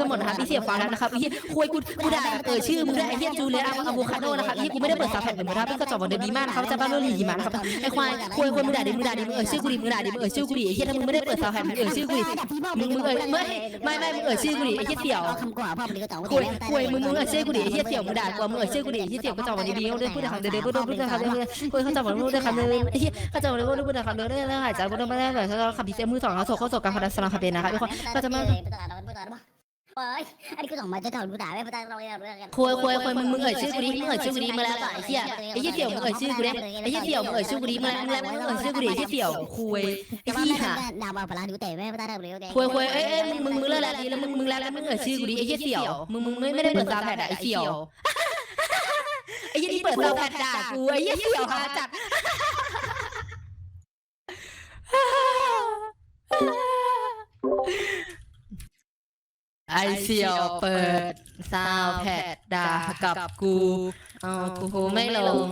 กันหมดนะครับพี่เสี่ยวฟังแล้วนะครับไอ้เหี้ยคุยกูกูด่าแบบเออชื่อมึงด้วยไอ้เหี้ยจูเลียสอะโวคาโดนะครับไอ้เหี้ยกูไม่ได้เปิดซาวแผ่นเหมือนมึงนะครับพี่ก็จอบบอกเดบีมากนะครับจะบ้าเรื่องลีมานะครับไอ้ควายคุยคนมึงด่าดิมึงด่าดิมึงเออชื่อกูดิมึงด่าดิมึงเออชื่อกูดิไอ้เหี้ยถ้ามึงไม่ได้เปิดซาวแผ่นมึงเออชื่อกูดิมึงมึงเออไม่ไม่ไม่มึงเออชื่อกูดิไอ้เหี้ยเสี่ยวคำกว่าพ่อมันก็ต่อคุยคุยมึงมึงเออชื่อกูดิไอ้เหี้ยเสี่ยวมึงด่ากูมึงเออชื่อกูดิไอ้เหี้ยเสี่ยวก็จอบบอกดีๆเขาเดินพูดแต่คำเดินพูดพูดแต่คำเดินคุยเขาจอบบอกพูดแต่คำเดินไอ้เหี้ยเขาจอบบอกพูดพูดแต่คำเดินเรื่องหายใจพูดไม่ได้แบบเขาขับพีเซมือสองเขาโถเขาโถการพัฒนาคาเบนนะครับทุกคนก็จะมา โอ้ยอันนี้กูต้องมาจะต่อกูด่าไม่พอเราเนี่ยคุยคุยคุยมึงมึงเอ่ยชื่อกูดิมึงเอ่ยชื่อกูดิมาแล้วไอ้เหี้ยไอ้เหี้ยเสี่ยวมึงเอ่ยชื่อกูดิไอ้เหี้ยเสี่ยวมึงเอ่ยชื่อกูดิมาแล้วมึงแล้วมึงเอ่ยชื่อกูดิไอ้เหี้ยเสี่ยวคุยไอ้แต่ว่าเหี้ไม่ยได้ดาวปลาดูแต่ไม่ได้ได้เลยคุยคุยเอ้ยเอ้ยมึงมึงมึงเลิกแล้วดีแล้วมึงมึงแล้วแล้วมึงเอ่ยชื่อกูดิไอ้เหี้ยเสี่ยวมึงมึงไม่ไม่ได้เปิดซาวแพดอะไอ้เสี่ยวไอ้เหี้ยนี่เปิดซาวแพดด่ากูไอ้เหี้ยเสี่ยวหาจัด ไอเสี่ยวเปิดซาวแพดด่ากับกู เอากูไม่ลง